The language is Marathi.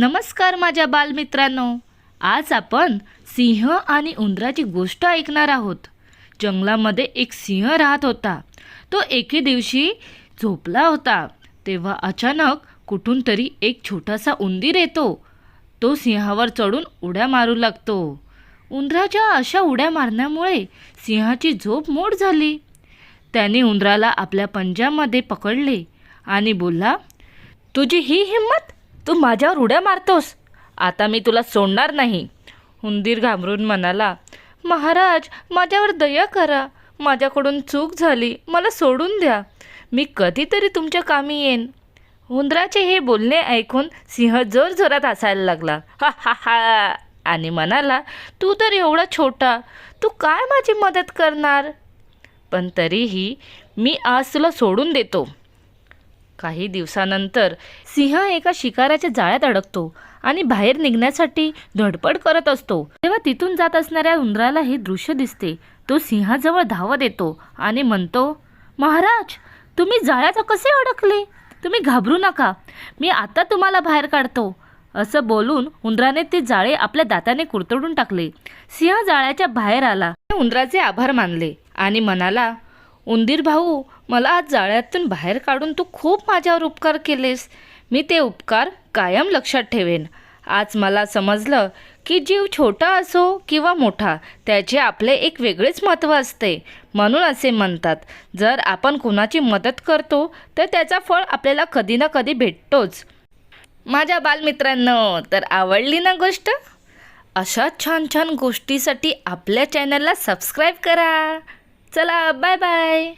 नमस्कार माझ्या बालमित्रांनो. आज आपण सिंह आणि उंदराची गोष्ट ऐकणार आहोत. जंगलामध्ये एक सिंह राहत होता. तो एके दिवशी झोपला होता. तेव्हा अचानक कुठून तरी एक छोटासा उंदीर येतो. तो सिंहावर चढून उड्या मारू लागतो. उंदराच्या अशा उड्या मारण्यामुळे सिंहाची झोप मोड झाली. त्याने उंदराला आपल्या पंजामध्ये पकडले आणि बोलला तुझी ही हिंमत तू माझ्यावर उड्या मारतोस. आता मी तुला सोडणार नाही. उंदीर घाबरून म्हणाला महाराज माझ्यावर दया करा. माझ्याकडून चूक झाली. मला सोडून द्या. मी कधीतरी तुमच्या कामी येईन. उंदराचे हे बोलणे ऐकून सिंह जोरजोरात हसायला लागला. हा हा हा. आणि म्हणाला तू तर एवढा छोटा. तू काय माझी मदत करणार? पण तरीही मी आज तुला सोडून देतो. काही दिवसानंतर सिंह एका शिकाराच्या जाळ्यात अडकतो आणि बाहेर निघण्यासाठी धडपड करत असतो. तेव्हा तिथून जात असणाऱ्या उंदराला हे दृश्य दिसते. तो सिंहाजवळ धावत येतो आणि म्हणतो महाराज तुम्ही जाळ्यात कसे अडकले? तुम्ही घाबरू नका. मी आता तुम्हाला बाहेर काढतो. असं बोलून उंदराने ते जाळे आपल्या दाताने कुरतडून टाकले. सिंह जाळ्याच्या बाहेर आला उंदराचे आभार मानले आणि म्हणाला उंदीर भाऊ मला आज जाळ्यातून बाहेर काढून तू खूप माझ्यावर उपकार केलेस. मी ते उपकार कायम लक्षात ठेवेन. आज मला समजलं की जीव छोटा असो किंवा मोठा त्याचे आपले एक वेगळेच महत्त्व असते. म्हणून असे म्हणतात जर आपण कुणाची मदत करतो तर त्याचा फळ आपल्याला कधी ना कधी भेटतोच. माझ्या बालमित्रांनो तर आवडली ना गोष्ट? अशा छान छान गोष्टीसाठी आपल्या चॅनलला सबस्क्राईब करा. 走了拜拜。